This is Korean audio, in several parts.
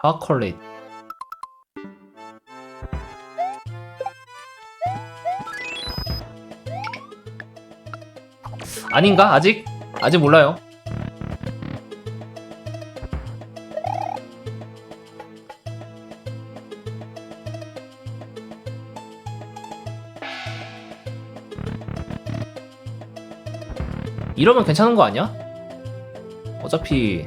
초콜릿 아닌가? 아직? 아직 몰라요 이러면 괜찮은 거 아니야? 어차피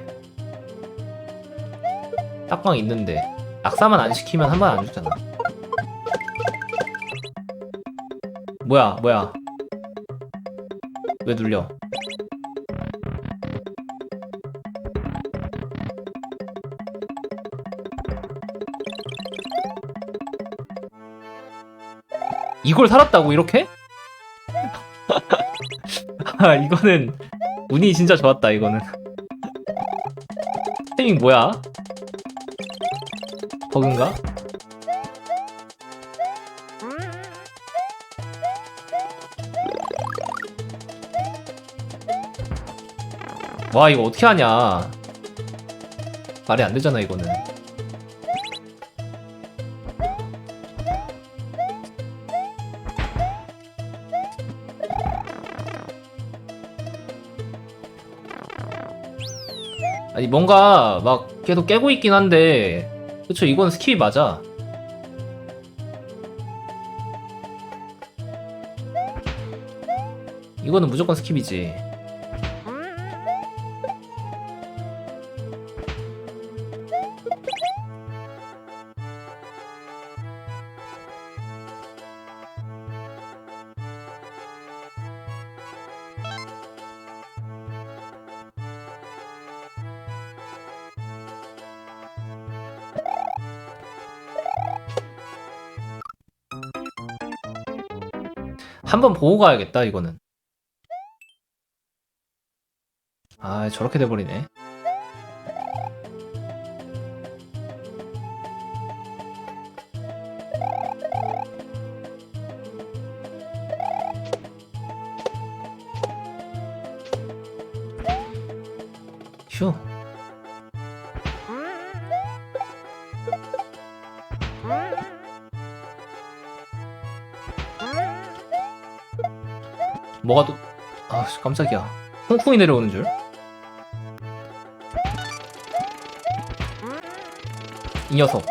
딱방 있는데 낙사만 안 시키면 한 번 안 죽잖아 뭐야 뭐야 왜 눌려 이걸 살았다고 이렇게? 아 이거는 운이 진짜 좋았다 이거는 타이밍 뭐야? 버그인가? 와 이거 어떻게 하냐 말이 안 되잖아 이거는 아니 뭔가 막 계속 깨고 있긴 한데 그쵸 이건 스킵이 맞아. 이거는 무조건 스킵이지 한번 보고 가야겠다 이거는. 아 저렇게 돼버리네. 휴 뭐가 또 아 깜짝이야. 콩콩이 내려오는 줄. 이 녀석.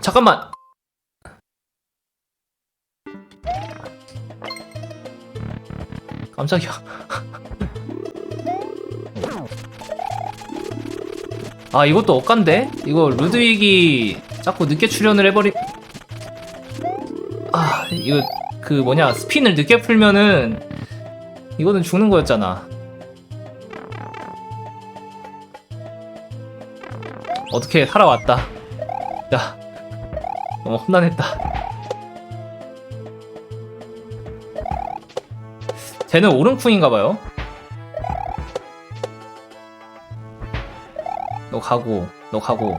잠깐만! 깜짝이야. 아 이것도 억간데? 이거 루드윅이 자꾸 늦게 출연을 해버리 아 이거 그 뭐냐 스핀을 늦게 풀면은 이거는 죽는 거였잖아. 어떻게 살아왔다. 야 너무 험난했다. 쟤는 오른쿵인가봐요. 너 가고 너 가고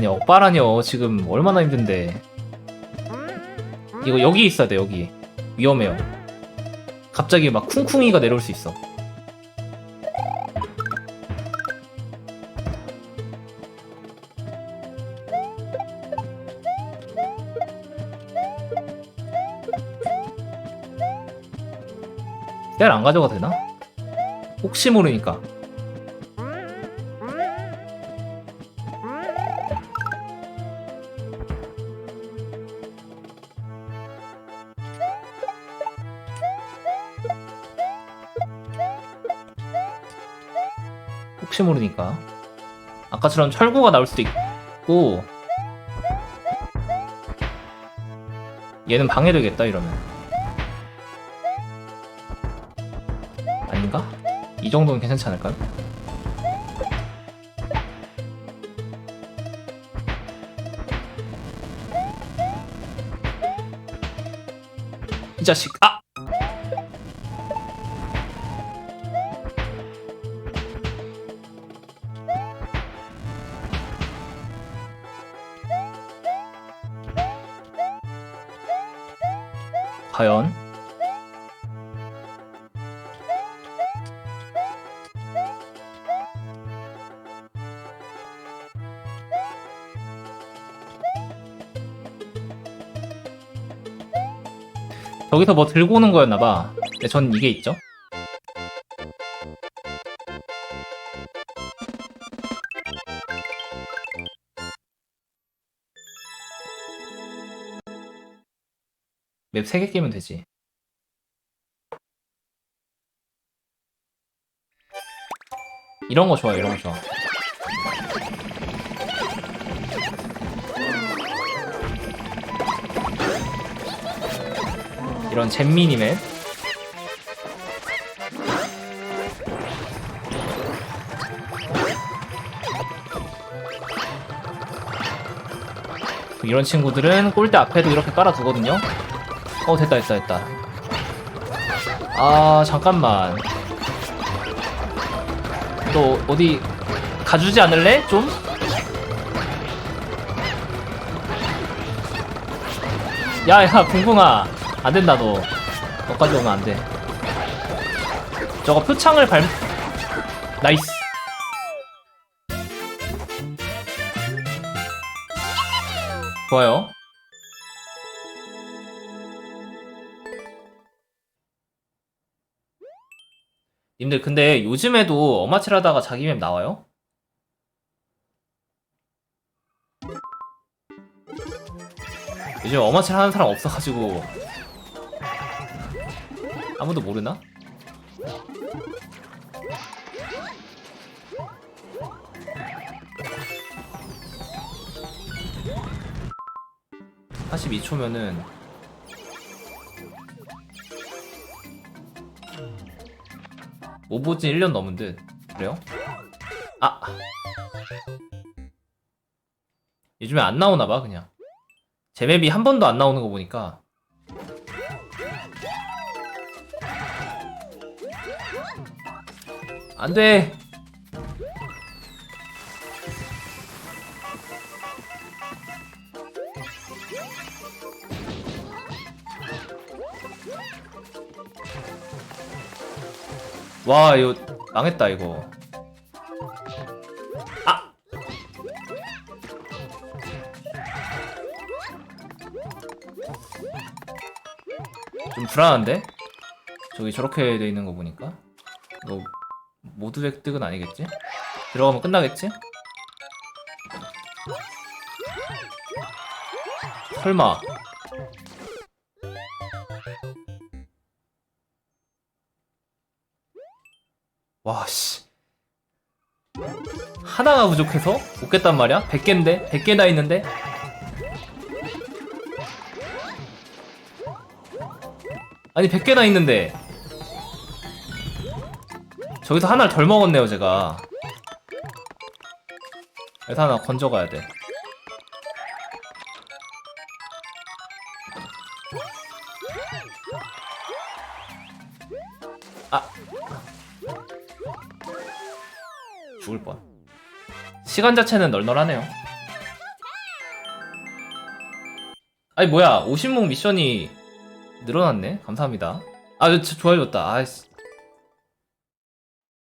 아니 억바라뇨. 지금 얼마나 힘든데. 이거 여기 있어야 돼 여기. 위험해요. 갑자기 막 쿵쿵이가 내려올 수 있어. 뗄 안 가져가도 되나? 혹시 모르니까 혹시 모르니까 아까처럼 철구가 나올 수도 있고 얘는 방해되겠다 이러면 아닌가? 이 정도는 괜찮지 않을까요? 이 자식 아! 과연 저기서 뭐 들고 오는 거였나봐. 근데 전 이게 있죠. 맵 3개 깨면 되지. 이런 거 좋아, 이런 거 좋아. 이런 잼미니 맵. 이런 친구들은 골대 앞에도 이렇게 깔아두거든요. 어 됐다 됐다 됐다. 아 잠깐만. 너 어디 가주지 않을래? 좀? 야야 붕붕아. 안된다 너. 너까지 오면 안돼. 저거 표창을 밟 나이스. 좋아요 님들 근데 요즘에도 어마칠 하다가 자기 맵 나와요? 요즘 어마칠 하는 사람 없어가지고 아무도 모르나? (42초면은) 오버진 1년 넘은 듯. 그래요? 아. 요즘에 안 나오나봐 그냥. 제 맵이 한 번도 안 나오는 거 보니까. 안돼 와 이거 망했다 이거. 아! 좀 불안한데? 저기 저렇게 돼 있는 거 보니까? 이거 모두 획득은 아니겠지? 들어가면 끝나겠지? 설마 와씨 하나가 부족해서 못 깼단 말이야? 100개인데? 100개나 있는데? 아니 100개나 있는데 저기서 하나를 덜 먹었네요 제가 그래서 하나 건져가야 돼 아. 죽을 뻔. 시간 자체는 널널하네요. 아니 뭐야 50목 미션이 늘어났네. 감사합니다. 아 저- 좋아졌다. 아이씨.